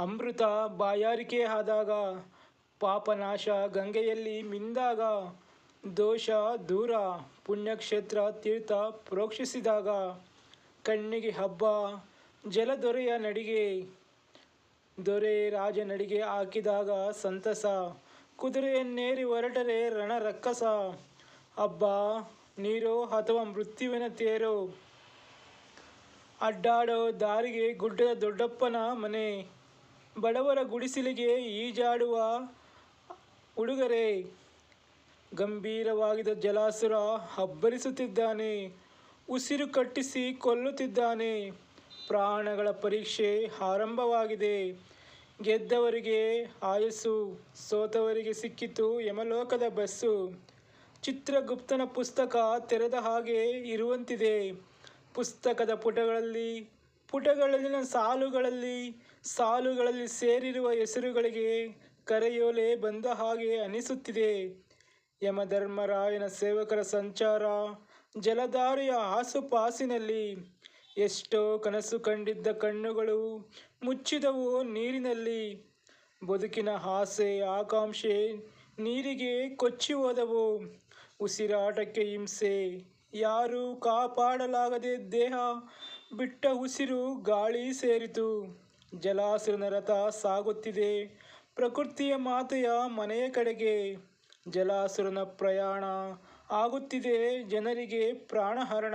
ಅಮೃತ ಬಾಯಾರಿಕೆ ಆದಾಗ ಪಾಪನಾಶ ಗಂಗೆಯಲ್ಲಿ ಮಿಂದಾಗ ದೋಷ ದೂರ ಪುಣ್ಯಕ್ಷೇತ್ರ ತೀರ್ಥ ಪ್ರೋಕ್ಷಿಸಿದಾಗ ಕಣ್ಣಿಗೆ ಹಬ್ಬ ಜಲದೊರೆಯ ನಡಿಗೆ, ದೊರೆ ರಾಜ ನಡಿಗೆ ಹಾಕಿದಾಗ ಸಂತಸ ಕುದುರೆಯನ್ನೇರಿ ಹೊರಟರೆ ರಣ ರಕ್ಕಸ, ಹಬ್ಬ, ನೀರೋ ಅಥವಾ ಮೃತ್ಯುವಿನ ತೇರೋ, ಅಡ್ಡಾಡೋ ದಾರಿಗೆ ಗುಡ್ಡದ ದೊಡ್ಡಪ್ಪನ ಮನೆ ಬಡವರ ಗುಡಿಸಲಿಗೆ ಈಜಾಡುವ ಹುಡುಗರೆ ಗಂಭೀರವಾಗಿದ್ದ ಜಲಾಸುರ ಹಬ್ಬರಿಸುತ್ತಿದ್ದಾನೆ ಉಸಿರು ಕಟ್ಟಿಸಿ ಕೊಲ್ಲುತ್ತಿದ್ದಾನೆ. ಪ್ರಾಣಗಳ ಪರೀಕ್ಷೆ ಆರಂಭವಾಗಿದೆ. ಗೆದ್ದವರಿಗೆ ಆಯಸ್ಸು, ಸೋತವರಿಗೆ ಸಿಕ್ಕಿತು ಯಮಲೋಕದ ಬಸ್ಸು. ಚಿತ್ರಗುಪ್ತನ ಪುಸ್ತಕ ತೆರೆದ ಹಾಗೆ ಇರುವಂತಿದೆ. ಪುಸ್ತಕದ ಪುಟಗಳಲ್ಲಿ ಪುಟಗಳಲ್ಲಿನ ಸಾಲುಗಳಲ್ಲಿ ಸಾಲುಗಳಲ್ಲಿ ಸೇರಿರುವ ಹೆಸರುಗಳಿಗೆ ಕರೆಯೋಲೆ ಬಂದ ಹಾಗೆ ಅನಿಸುತ್ತಿದೆ. ಯಮಧರ್ಮರಾಯನ ಸೇವಕರ ಸಂಚಾರ ಜಲಧಾರೆಯ ಆಸುಪಾಸಿನಲ್ಲಿ. ಎಷ್ಟೋ ಕನಸು ಕಂಡಿದ್ದ ಕಣ್ಣುಗಳು ಮುಚ್ಚಿದವು ನೀರಿನಲ್ಲಿ. ಬದುಕಿನ ಆಸೆ, ಆಕಾಂಕ್ಷೆ ನೀರಿಗೆ ಕೊಚ್ಚಿ ಹೋದವು. ಉಸಿರಾಟಕ್ಕೆ ಹಿಂಸೆ, ಯಾರೂ ಕಾಪಾಡಲಾಗದೆ ದೇಹ ಬಿಟ್ಟ ಉಸಿರು ಗಾಳಿ ಸೇರಿತು. ಜಲಾಸುರನ ರಥ ಸಾಗುತ್ತಿದೆ. ಪ್ರಕೃತಿಯ ಮಾತೆಯ ಮನೆಯ ಕಡೆಗೆ ಜಲಾಸುರನ ಪ್ರಯಾಣ ಆಗುತ್ತಿದೆ. ಜನರಿಗೆ ಪ್ರಾಣಹರಣ.